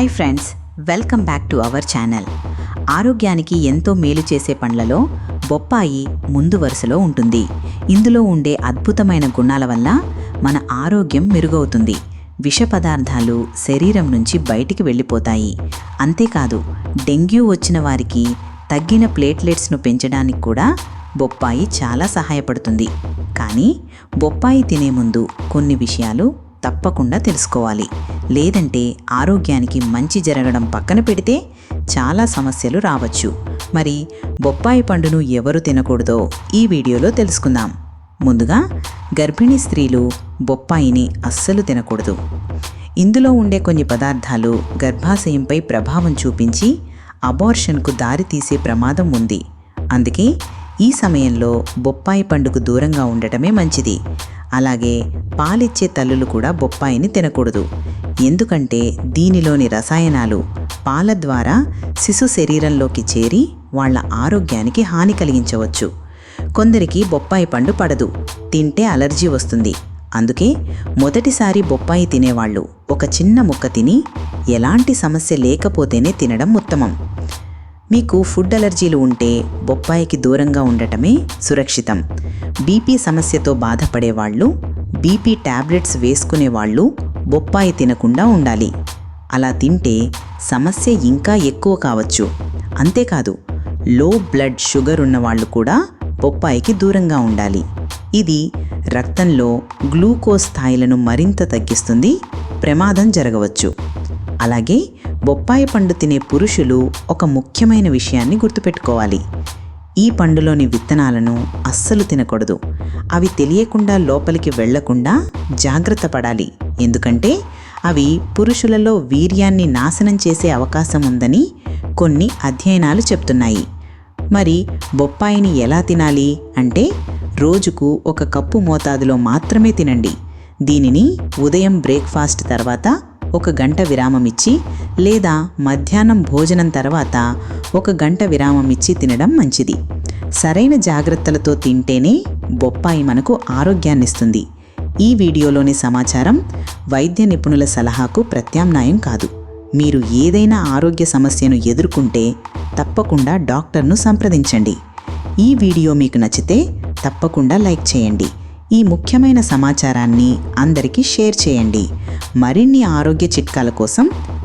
Hi friends welcome back to our channel. ఆరోగ్యానికి ఎంతో మేలు చేసే పండ్లలో బొప్పాయి ముందు వరుసలో ఉంటుంది. ఇందులో ఉండే అద్భుతమైన గుణాల వల్ల మన ఆరోగ్యం మెరుగవుతుంది. విష పదార్థాలు శరీరం నుంచి బయటికి వెళ్ళిపోతాయి. అంతేకాదు డెంగ్యూ వచ్చిన వారికి తగ్గిన ప్లేట్లెట్స్ను పెంచడానికి కూడా బొప్పాయి చాలా సహాయపడుతుంది. కానీ బొప్పాయి తినే ముందు కొన్ని విషయాలు తప్పకుండా తెలుసుకోవాలి. లేదంటే ఆరోగ్యానికి మంచి జరగడం పక్కన పెడితే చాలా సమస్యలు రావచ్చు. మరి బొప్పాయి పండును ఎవరు తినకూడదో ఈ వీడియోలో తెలుసుకుందాం. ముందుగా గర్భిణీ స్త్రీలు బొప్పాయిని అస్సలు తినకూడదు. ఇందులో ఉండే కొన్ని పదార్థాలు గర్భాశయంపై ప్రభావం చూపించి అబార్షన్కు దారితీసే ప్రమాదం ఉంది. అందుకే ఈ సమయంలో బొప్పాయి పండుకు దూరంగా ఉండటమే మంచిది. అలాగే పాలిచ్చే తల్లులు కూడా బొప్పాయిని తినకూడదు. ఎందుకంటే దీనిలోని రసాయనాలు పాల ద్వారా శిశు శరీరంలోకి చేరి వాళ్ళ ఆరోగ్యానికి హాని కలిగించవచ్చు. కొందరికి బొప్పాయి పండు పడదు తింటే అలర్జీ వస్తుంది. అందుకే మొదటిసారి బొప్పాయి తినేవాళ్ళు ఒక చిన్న ముక్క తిని ఎలాంటి సమస్య లేకపోతేనే తినడం ఉత్తమం. మీకు ఫుడ్ అలర్జీలు ఉంటే బొప్పాయికి దూరంగా ఉండటమే సురక్షితం. బీపీ సమస్యతో బాధపడే వాళ్ళు బీపీ టాబ్లెట్స్ వేసుకునే వాళ్ళు బొప్పాయి తినకుండా ఉండాలి. అలా తింటే సమస్య ఇంకా ఎక్కువ కావచ్చు. అంతేకాదు లో బ్లడ్ షుగర్ ఉన్న వాళ్ళు కూడా బొప్పాయికి దూరంగా ఉండాలి. ఇది రక్తంలో గ్లూకోజ్ స్థాయిలను మరింత తగ్గిస్తుంది ప్రమాదం జరగవచ్చు. అలాగే బొప్పాయి పండు తినే పురుషులు ఒక ముఖ్యమైన విషయాన్ని గుర్తుపెట్టుకోవాలి. ఈ పండులోని విత్తనాలను అస్సలు తినకూడదు. అవి తెలియకుండా లోపలికి వెళ్ళకుండా జాగ్రత్త పడాలి. ఎందుకంటే అవి పురుషులలో వీర్యాన్ని నాశనం చేసే అవకాశం ఉందని కొన్ని అధ్యయనాలు చెప్తున్నాయి. మరి బొప్పాయిని ఎలా తినాలి? అంటే రోజుకు ఒక కప్పు మోతాదులో మాత్రమే తినండి. దీనిని ఉదయం బ్రేక్ఫాస్ట్ తర్వాత ఒక గంట విరామం ఇచ్చి లేదా మధ్యాహ్నం భోజనం తర్వాత ఒక గంట విరామం ఇచ్చి తినడం మంచిది. సరైన జాగ్రత్తలతో తింటేనే బొప్పాయి మనకు ఆరోగ్యాన్నిస్తుంది. ఈ వీడియోలోని సమాచారం వైద్య నిపుణుల సలహాకు ప్రత్యామ్నాయం కాదు. మీరు ఏదైనా ఆరోగ్య సమస్యను ఎదుర్కొంటే తప్పకుండా డాక్టర్ను సంప్రదించండి. ఈ వీడియో మీకు నచ్చితే తప్పకుండా లైక్ చేయండి. ఈ ముఖ్యమైన సమాచారాన్ని అందరికీ షేర్ చేయండి. మరిన్ని ఆరోగ్య చిట్కాల కోసం